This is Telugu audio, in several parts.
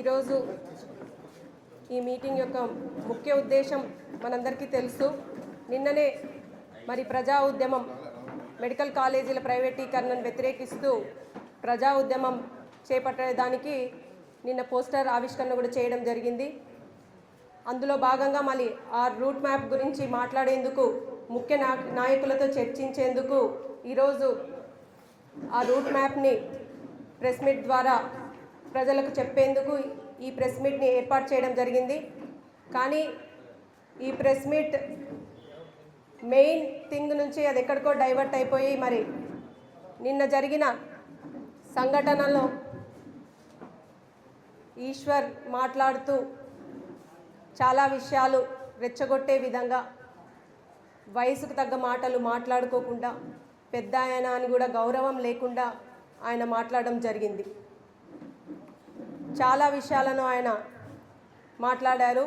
ఈరోజు ఈ మీటింగ్ యొక్క ముఖ్య ఉద్దేశం మనందరికీ తెలుసు. నిన్ననే మరి ప్రజా ఉద్యమం మెడికల్ కాలేజీల ప్రైవేటీకరణను వ్యతిరేకిస్తూ ప్రజా ఉద్యమం చేపట్టడానికి నిన్న పోస్టర్ ఆవిష్కరణ కూడా చేయడం జరిగింది. అందులో భాగంగా మళ్ళీ ఆ రూట్ మ్యాప్ గురించి మాట్లాడేందుకు ముఖ్య నాయకులతో చర్చించేందుకు ఈరోజు ఆ రూట్ మ్యాప్ని ప్రెస్ మీట్ ద్వారా ప్రజలకు చెప్పేందుకు ఈ ప్రెస్ మీట్ని ఏర్పాటు చేయడం జరిగింది. కానీ ఈ ప్రెస్ మీట్ మెయిన్ థింగ్ నుంచి అది ఎక్కడికో డైవర్ట్ అయిపోయి మరి నిన్న జరిగిన సంఘటనలో ఈశ్వర్ మాట్లాడుతూ చాలా విషయాలు రెచ్చగొట్టే విధంగా వయసుకు తగ్గ మాటలు మాట్లాడుకోకుండా పెద్ద ఆయన అని కూడా గౌరవం లేకుండా ఆయన మాట్లాడడం జరిగింది. చాలా విషయాలను ఆయన మాట్లాడారు.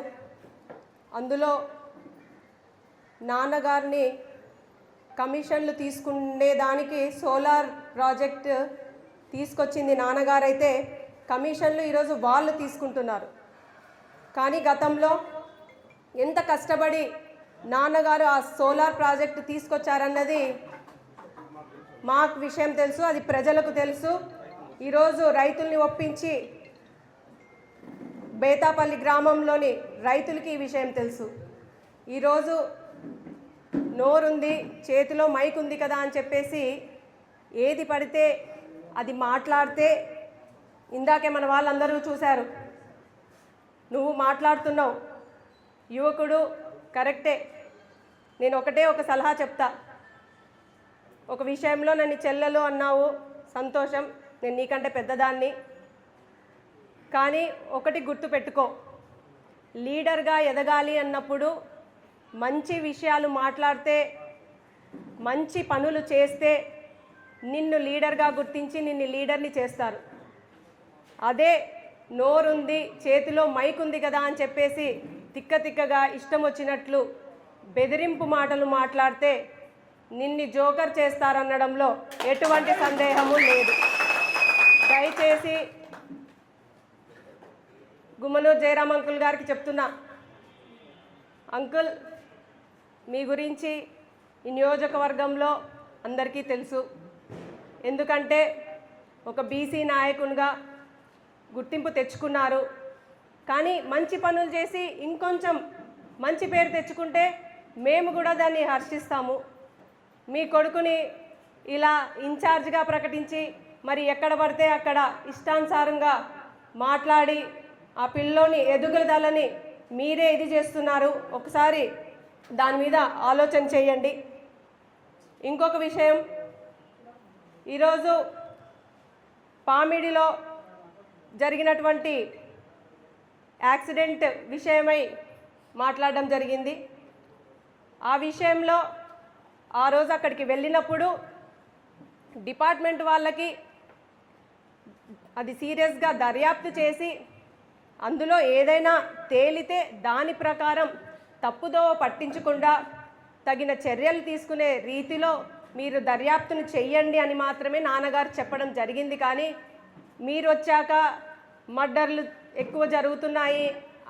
అందులో నాన్నగారిని కమిషన్లు తీసుకునేదానికి సోలార్ ప్రాజెక్ట్ తీసుకొచ్చింది నాన్నగారైతే కమిషన్లు ఈరోజు వాళ్ళు తీసుకుంటున్నారు. కానీ గతంలో ఎంత కష్టపడి నాన్నగారు ఆ సోలార్ ప్రాజెక్ట్ తీసుకొచ్చారన్నది మాకు విషయం తెలుసు అది ప్రజలకు తెలుసు. ఈరోజు రైతుల్ని ఒప్పించి బేతాపల్లి గ్రామంలోని రైతులకి ఈ విషయం తెలుసు. ఈరోజు నోరుంది చేతిలో మైక్ ఉంది కదా అని చెప్పేసి ఏది పడితే అది మాట్లాడితే ఇందాకే మన వాళ్ళందరూ చూశారు. నువ్వు మాట్లాడుతున్నావు. యువకుడు కరెక్టే. నేను ఒకటే ఒక సలహా చెప్తా. ఒక విషయంలో నన్ను చెల్లెలు అన్నావు సంతోషం. నేను నీకంటే పెద్దదాన్ని. కానీ ఒకటి గుర్తు పెట్టుకో లీడర్గా ఎదగాలి అన్నప్పుడు మంచి విషయాలు మాట్లాడితే మంచి పనులు చేస్తే నిన్ను లీడర్గా గుర్తించి నిన్ను లీడర్ని చేస్తారు. అదే నోరుంది చేతిలో మైక్ ఉంది కదా అని చెప్పేసి తిక్క తిక్కగా ఇష్టం వచ్చినట్లు బెదిరింపు మాటలు మాట్లాడితే నిన్ని జోకర్ చేస్తారనడంలో ఎటువంటి సందేహము లేదు. దయచేసి గుమ్మనూరు జయరామ్ అంకుల్ గారికి చెప్తున్నా. అంకుల్ మీ గురించి ఈ నియోజకవర్గంలో అందరికీ తెలుసు. ఎందుకంటే ఒక బీసీ నాయకునిగా గుర్తింపు తెచ్చుకున్నారు. కానీ మంచి పనులు చేసి ఇంకొంచెం మంచి పేరు తెచ్చుకుంటే మేము కూడా దాన్ని హర్షిస్తాము. మీ కొడుకుని ఇలా ఇన్ఛార్జ్గా ప్రకటించి మరి ఎక్కడ పడితే అక్కడ ఇష్టానుసారంగా మాట్లాడి ఆ పిల్లోని ఎదుగుదలని మీరే ఇది చేస్తున్నారు. ఒకసారి దాని మీద ఆలోచన చేయండి. ఇంకొక విషయం. ఈరోజు పామిడిలో జరిగినటువంటి యాక్సిడెంట్ విషయమై మాట్లాడడం జరిగింది. ఆ విషయంలో ఆ రోజు అక్కడికి వెళ్ళినప్పుడు డిపార్ట్మెంట్ వాళ్ళకి అది సీరియస్గా దర్యాప్తు చేసి అందులో ఏదైనా తేలితే దాని ప్రకారం తప్పుదోవ పట్టించకుండా తగిన చర్యలు తీసుకునే రీతిలో మీరు దర్యాప్తును చెయ్యండి అని మాత్రమే నాన్నగారు చెప్పడం జరిగింది. కానీ మీరు వచ్చాక మర్డర్లు ఎక్కువ జరుగుతున్నాయి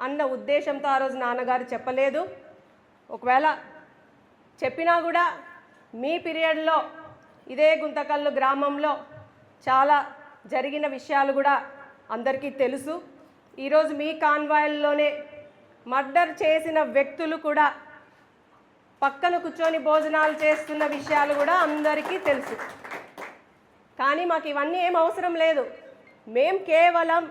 అన్న ఉద్దేశంతో ఆ రోజు నాన్నగారు చెప్పలేదు. ఒకవేళ చెప్పినా కూడా మీ పీరియడ్లో ఇదే గుంతకల్లు గ్రామంలో చాలా జరిగిన విషయాలు కూడా అందరికీ తెలుసు. ఈరోజు మీ కాన్వాయిల్లోనే మర్డర్ చేసిన వ్యక్తులు కూడా పక్కన కూర్చొని భోజనాలు చేస్తున్న విషయాలు కూడా అందరికీ తెలుసు. కానీ మాకు ఇవన్నీ ఏం అవసరం లేదు. మేం కేవలం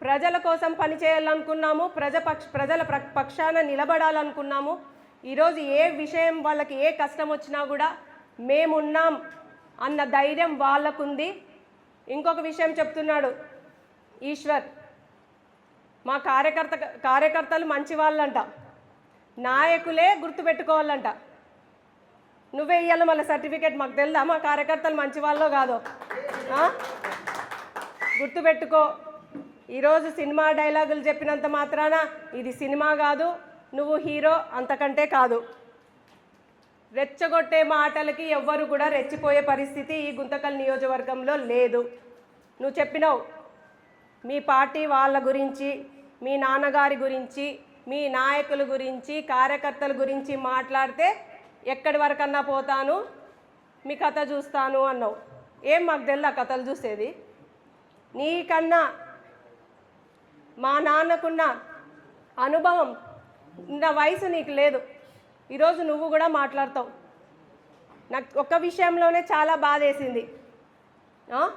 ప్రజల కోసం పనిచేయాలనుకున్నాము ప్రజ పక్ష ప్రజల ప్ర- పక్షాన నిలబడాలనుకున్నాము. ఈరోజు ఏ విషయం వాళ్ళకి ఏ కష్టం వచ్చినా కూడా మేమున్నాం అన్న ధైర్యం వాళ్ళకుంది. ఇంకొక విషయం చెప్తున్నాడు ఈశ్వర్. మా కార్యకర్త కార్యకర్తలు మంచి వాళ్ళంట నాయకులే గుర్తుపెట్టుకోవాలంట. నువ్వే ఇవ్వాలి మళ్ళీ సర్టిఫికేట్ మాకు తెలుదా? మా కార్యకర్తలు మంచి వాళ్ళో కాదో గుర్తుపెట్టుకో. ఈరోజు సినిమా డైలాగులు చెప్పినంత మాత్రాన ఇది సినిమా కాదు నువ్వు హీరో అంతకంటే కాదు. రెచ్చగొట్టే మాటలకి ఎవ్వరు కూడా రెచ్చిపోయే పరిస్థితి ఈ గుంతకల్ నియోజకవర్గంలో లేదు. నువ్వు చెప్పినావు మీ పార్టీ వాళ్ళ గురించి మీ నాన్నగారి గురించి మీ నాయకుల గురించి కార్యకర్తల గురించి మాట్లాడితే ఎక్కడి వరకన్నా పోతాను మీ కథ చూస్తాను అన్నావు. ఏం మాకు తెల్ల కథలు చూసేది? నీకన్నా మా నాన్నకున్న అనుభవం నా వయసు నీకు లేదు. ఈరోజు నువ్వు కూడా మాట్లాడతావు. నాకు ఒక్క విషయంలోనే చాలా బాధేసింది. వేసింది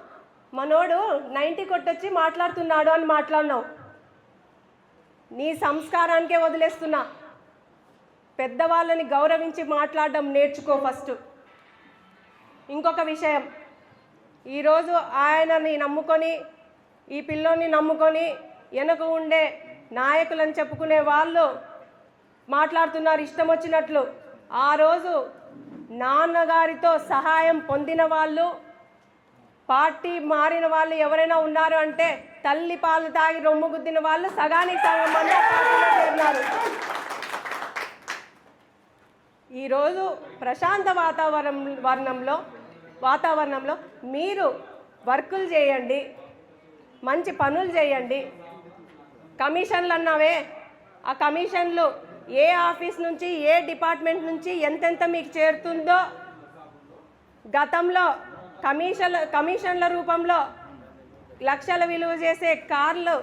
మనోడు నైంటీ కొట్టొచ్చి మాట్లాడుతున్నాడు అని మాట్లాడినావు. నీ సంస్కారానికే వదిలేస్తున్నా. పెద్దవాళ్ళని గౌరవించి మాట్లాడడం నేర్చుకో ఫస్ట్. ఇంకొక విషయం. ఈరోజు ఆయనని నమ్ముకొని ఈ పిల్లోని నమ్ముకొని వెనక ఉండే నాయకులని చెప్పుకునే వాళ్ళు మాట్లాడుతున్నారు ఇష్టం వచ్చినట్లు. ఆ రోజు నాన్నగారితో సహాయం పొందిన వాళ్ళు పార్టీ మారిన వాళ్ళు ఎవరైనా ఉన్నారు అంటే తల్లి పాలు తాగి రొమ్ము గుద్దిన వాళ్ళు సగానికి సగం మంది చేరినారు. ఈరోజు ప్రశాంత వాతావరణం వర్ణంలో వాతావరణంలో మీరు వర్కులు చేయండి మంచి పనులు చేయండి. కమిషన్లు అన్నావే ఆ కమిషన్లు ఏ ఆఫీస్ నుంచి ఏ డిపార్ట్మెంట్ నుంచి ఎంతెంత మీకు చేరుతుందో గతంలో కమిషన్ల కమిషన్ల రూపంలో లక్షల విలువ చేసే కార్లు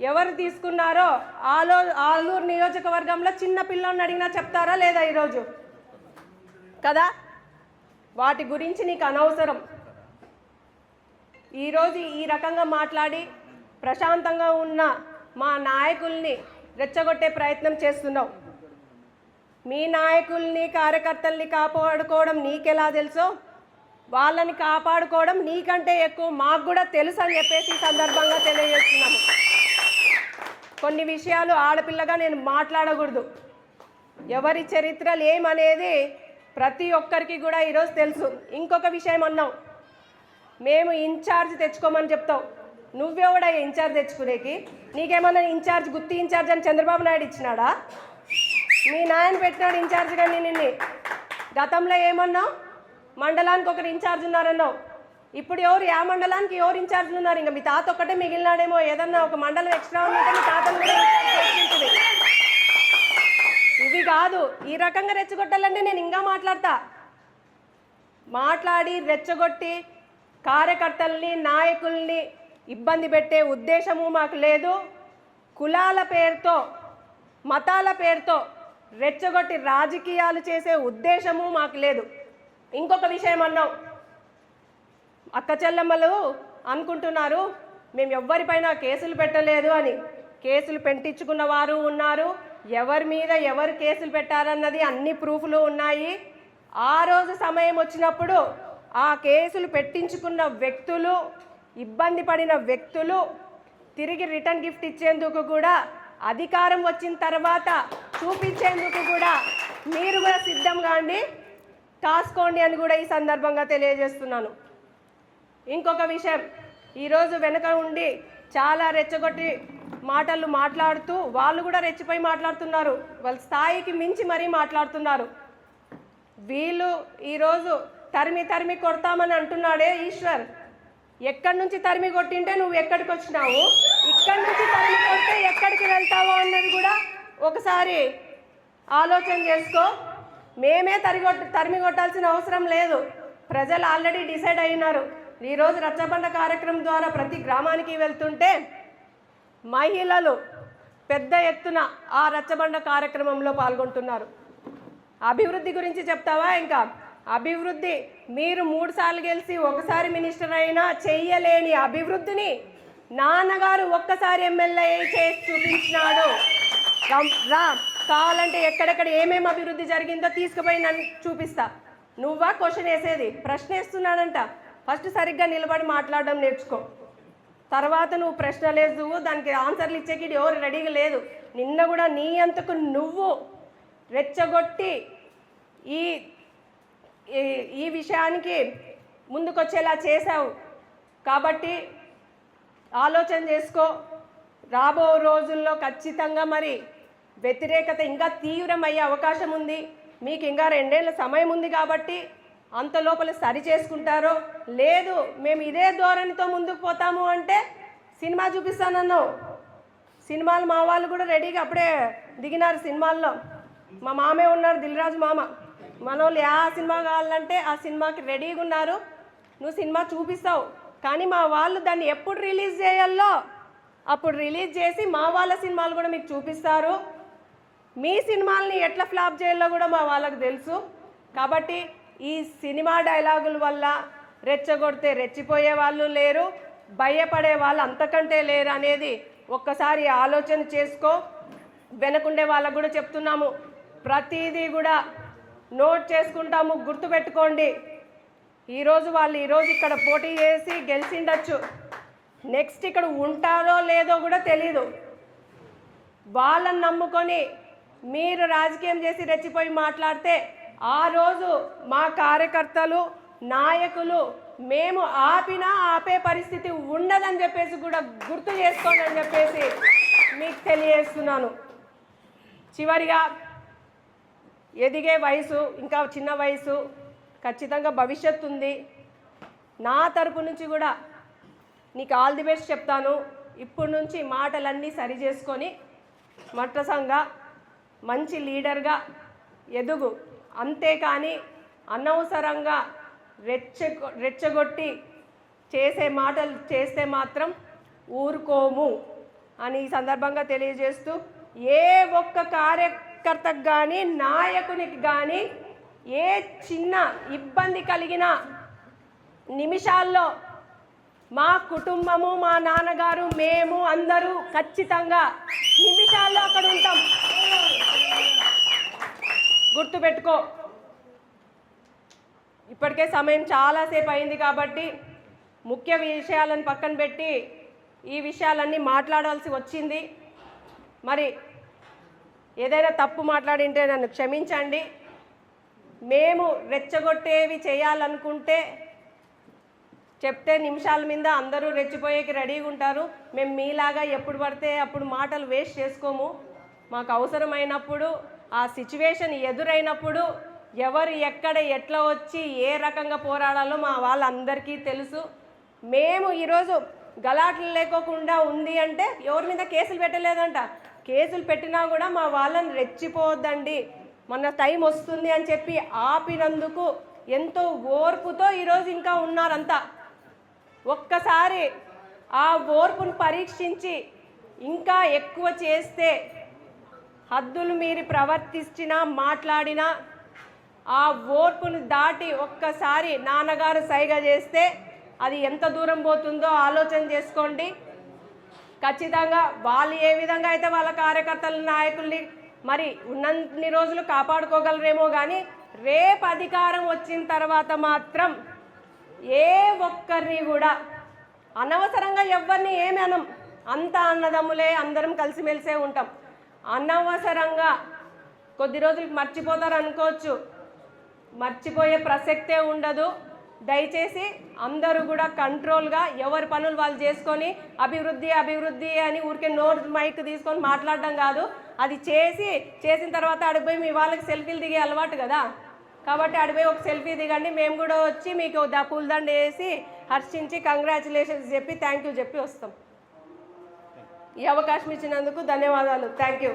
ఎవరు తీసుకున్నారో ఆలో ఆలూరు నియోజకవర్గంలో చిన్న పిల్లని అడిగినా చెప్తారా లేదా ఈరోజు? కదా? వాటి గురించి నీకు అనవసరం. ఈరోజు ఈ రకంగా మాట్లాడి ప్రశాంతంగా ఉన్న మా నాయకుల్ని రెచ్చగొట్టే ప్రయత్నం చేస్తున్నావు. మీ నాయకుల్ని కార్యకర్తల్ని కాపాడుకోవడం నీకెలా తెలుసో వాళ్ళని కాపాడుకోవడం నీకంటే ఎక్కువ మాకు కూడా తెలుసు అని చెప్పేసి ఈ సందర్భంగా తెలియజేస్తున్నాము కొన్ని విషయాలు ఆడపిల్లగా నేను మాట్లాడకూడదు. ఎవరి చరిత్రలు ఏమనేది ప్రతి ఒక్కరికి కూడా ఈరోజు తెలుసు. ఇంకొక విషయం అన్నావు మేము ఇన్ఛార్జ్ తెచ్చుకోమని చెప్తావు నువ్వెవడా ఇన్ఛార్జ్ తెచ్చుకునేకి. నీకేమన్నా ఇన్ఛార్జ్ గుత్తి ఇన్ఛార్జ్ అని చంద్రబాబు నాయుడు ఇచ్చినాడా? మీ నాయన పెట్టినాడు ఇన్ఛార్జ్గా నిన్ను. గతంలో ఏమన్నావు? మండలానికి ఒకరు ఇన్ఛార్జ్ ఉన్నారన్నావు. ఇప్పుడు ఎవరు ఆ మండలానికి ఎవరు ఇన్ఛార్జ్లు ఉన్నారు? ఇంకా మీ తాత ఒక్కటే మిగిలినాడేమో ఏదన్నా ఒక మండలం ఎక్స్ట్రా ఉంటే మీ తాతను కూడా ఇవి కాదు ఈ రకంగా రెచ్చగొట్టాలంటే నేను ఇంకా మాట్లాడతా. మాట్లాడి రెచ్చగొట్టి కార్యకర్తల్ని నాయకుల్ని ఇబ్బంది పెట్టే ఉద్దేశము మాకు లేదు. కులాల పేరుతో మతాల పేరుతో రెచ్చగొట్టి రాజకీయాలు చేసే ఉద్దేశము మాకు లేదు. ఇంకొక విషయం అన్నాం. అక్క చెల్లెమ్మలు అనుకుంటున్నారు మేము ఎవ్వరిపైన కేసులు పెట్టలేదు అని. కేసులు పెంటించుకున్న వారు ఉన్నారు. ఎవరి మీద ఎవరు కేసులు పెట్టారన్నది అన్ని ప్రూఫ్లు ఉన్నాయి. ఆ రోజు సమయం వచ్చినప్పుడు ఆ కేసులు పెట్టించుకున్న వ్యక్తులు ఇబ్బంది పడిన వ్యక్తులు తిరిగి రిటర్న్ గిఫ్ట్ ఇచ్చేందుకు కూడా అధికారం వచ్చిన తర్వాత చూపించేందుకు కూడా మీరు కూడా సిద్ధంగా అండి కాసుకోండి అని కూడా ఈ సందర్భంగా తెలియజేస్తున్నాను. ఇంకొక విషయం ఈరోజు వెనక ఉండి చాలా రెచ్చగొట్టి మాటలు మాట్లాడుతూ వాళ్ళు కూడా రెచ్చిపోయి మాట్లాడుతున్నారు. వాళ్ళ స్థాయికి మించి మరీ మాట్లాడుతున్నారు. వీళ్ళు ఈరోజు తరిమి తరిమి కొడతామని అంటున్నాడే ఈశ్వర్. ఎక్కడి నుంచి తరిమి కొట్టింటే నువ్వు ఎక్కడికి వచ్చినావు? ఇక్కడి నుంచి తరిమి కొడితే ఎక్కడికి వెళ్తావో అన్నది కూడా ఒకసారి ఆలోచన చేసుకో. మేమే తరిగొట్ట తరిమి కొట్టాల్సిన అవసరం లేదు. ప్రజలు ఆల్రెడీ డిసైడ్ అయినారు. ఈరోజు రచ్చబండ కార్యక్రమం ద్వారా ప్రతి గ్రామానికి వెళ్తుంటే మహిళలు పెద్ద ఎత్తున ఆ రచ్చబండ కార్యక్రమంలో పాల్గొంటున్నారు. అభివృద్ధి గురించి చెప్తావా ఇంకా? అభివృద్ధి మీరు మూడు సార్లు గెలిచి ఒకసారి మినిస్టర్ అయినా చెయ్యలేని అభివృద్ధిని నాన్నగారు ఒక్కసారి ఎమ్మెల్యే చేసి చూపించినాడు. రం- రా. కావాలంటే ఎక్కడెక్కడ ఏమేమి అభివృద్ధి జరిగిందో తీసుకుపోయి నన్ను చూపిస్తా. నువ్వా క్వశ్చన్ వేసేది? ప్రశ్న వేస్తున్నానంట. ఫస్ట్ సరిగ్గా నిలబడి మాట్లాడడం నేర్చుకో. తర్వాత నువ్వు ప్రశ్నలు వేసు దానికి ఆన్సర్లు ఇచ్చేకి ఎవరు రెడీగా లేదు. నిన్న కూడా నీ అంతకు నువ్వు రెచ్చగొట్టి ఈ ఈ- ఈ విషయానికి ముందుకొచ్చేలా చేశావు. కాబట్టి ఆలోచన చేసుకో. రాబో రోజుల్లో ఖచ్చితంగా మరి వ్యతిరేకత ఇంకా తీవ్రమయ్యే అవకాశం ఉంది. మీకు ఇంకా రెండేళ్ళ సమయం ఉంది కాబట్టి అంత లోపల సరి చేసుకుంటారో లేదు. మేము ఇదే ధోరణితో ముందుకు పోతాము అంటే సినిమా చూపిస్తానన్నావు. సినిమాలు మా వాళ్ళు కూడా రెడీగా అప్పుడే దిగినారు సినిమాల్లో. మా మామే ఉన్నారు దిల్రాజు మామ. మనోళ్ళు ఏ సినిమా కావాలంటే ఆ సినిమాకి రెడీగా ఉన్నారు. నువ్వు సినిమా చూపిస్తావు. కానీ మా వాళ్ళు దాన్ని ఎప్పుడు రిలీజ్ చేయాలో అప్పుడు రిలీజ్ చేసి మా వాళ్ళ సినిమాలు కూడా మీకు చూపిస్తారు. మీ సినిమాల్ని ఎట్లా ఫ్లాప్ చేయాలో కూడా మా వాళ్ళకి తెలుసు. కాబట్టి ఈ సినిమా డైలాగుల వల్ల రెచ్చగొడితే రెచ్చిపోయే వాళ్ళు లేరు భయపడే వాళ్ళు అంతకంటే లేరు అనేది ఒక్కసారి ఆలోచన చేసుకో. వెనకుండే వాళ్ళకు కూడా చెప్తున్నాము. ప్రతిదీ కూడా నోట్ చేసుకుంటాము గుర్తుపెట్టుకోండి. ఈరోజు వాళ్ళు ఈరోజు ఇక్కడ పోటీ చేసి గెలిచిండొచ్చు. నెక్స్ట్ ఇక్కడ ఉంటారో లేదో కూడా తెలీదు. వాళ్ళని నమ్ముకొని మీరు రాజకీయం చేసి రెచ్చిపోయి మాట్లాడితే ఆ రోజు మా కార్యకర్తలు నాయకులు మేము ఆపినా ఆపే పరిస్థితి ఉండదని చెప్పేసి కూడా గుర్తు చేసుకోండి అని చెప్పేసి మీకు తెలియజేస్తున్నాను. చివరిగా ఎదిగే వయసు ఇంకా చిన్న వయసు ఖచ్చితంగా భవిష్యత్తు ఉంది. నా తరపు నుంచి కూడా నీకు ఆల్ ది బెస్ట్ చెప్తాను. ఇప్పటి నుంచి మాటలన్నీ సరి చేసుకొని మట్టసంగా మంచి లీడర్గా ఎదుగు. అంతేకాని అనవసరంగా రెచ్చ రెచ్చగొట్టి చేసే మాటలు చేస్తే మాత్రం ఊరుకోము అని ఈ సందర్భంగా తెలియజేస్తూ ఏ ఒక్క కార్యకర్తకు కానీ నాయకునికి కానీ ఏ చిన్న ఇబ్బంది కలిగిన నిమిషాల్లో మా కుటుంబము మా నాన్నగారు మేము అందరూ ఖచ్చితంగా నిమిషాల్లో అక్కడ ఉంటాం. గుర్తుపెట్టుకో. ఇప్పటికే సమయం చాలాసేపు అయింది కాబట్టి ముఖ్య విషయాలను పక్కన పెట్టి ఈ విషయాలన్నీ మాట్లాడాల్సి వచ్చింది. మరి ఏదైనా తప్పు మాట్లాడింటే నన్ను క్షమించండి. మేము రెచ్చగొట్టేవి చేయాలనుకుంటే చెప్తే నిమిషాల మీద అందరూ రెచ్చిపోయేకి రెడీగా ఉంటారు. మేము మీలాగా ఎప్పుడు పడితే అప్పుడు మాటలు వేస్ట్ చేసుకోము. మాకు అవసరమైనప్పుడు ఆ సిచ్యువేషన్ ఎదురైనప్పుడు ఎవరు ఎక్కడ ఎట్లా వచ్చి ఏ రకంగా పోరాడాలో మా వాళ్ళందరికీ తెలుసు. మేము ఈరోజు గలాట్లు లేకోకుండా ఉంది అంటే ఎవరి మీద కేసులు పెట్టలేదంట. కేసులు పెట్టినా కూడా మా వాళ్ళని రెచ్చిపోవద్దండి. మన టైం వస్తుంది అని చెప్పి ఆపినందుకు ఎంతో ఓర్పుతో ఈరోజు ఇంకా ఉన్నారంతా. ఒక్కసారి ఆ ఓర్పును పరీక్షించి ఇంకా ఎక్కువ చేస్తే హద్దులు మీరి ప్రవర్తించినా మాట్లాడినా ఆ ఓర్పును దాటి ఒక్కసారి నాన్నగారు సైగ చేస్తే అది ఎంత దూరం పోతుందో ఆలోచన చేసుకోండి. ఖచ్చితంగా వాళ్ళు ఏ విధంగా అయితే వాళ్ళ కార్యకర్తల నాయకుల్ని మరి ఉన్నన్ని రోజులు కాపాడుకోగలరేమో కానీ రేపు అధికారం వచ్చిన తర్వాత మాత్రం ఏ ఒక్కరిని కూడా అనవసరంగా ఎవరిని ఏమి అనం అంత అన్నదమ్ములే అందరం కలిసిమెలిసే ఉంటాం. అనవసరంగా కొద్ది రోజులు మర్చిపోతారు అనుకోవచ్చు. మర్చిపోయే ప్రసక్తే ఉండదు. దయచేసి అందరూ కూడా కంట్రోల్గా ఎవరి పనులు వాళ్ళు చేసుకొని అభివృద్ధి అభివృద్ధి అని ఊరికే నోట్ మైక్ తీసుకొని మాట్లాడడం కాదు. అది చేసి చేసిన తర్వాత అడిగిపోయి మీ వాళ్ళకి సెల్ఫీలు దిగే అలవాటు కదా. కాబట్టి అడిపోయి ఒక సెల్ఫీ దిగండి. మేము కూడా వచ్చి మీకు ద పూలదండ వేసి హర్షించి కంగ్రాచులేషన్స్ చెప్పి థ్యాంక్ యూ చెప్పి వస్తాం. ఈ అవకాశం ఇచ్చినందుకు ధన్యవాదాలు. Thank you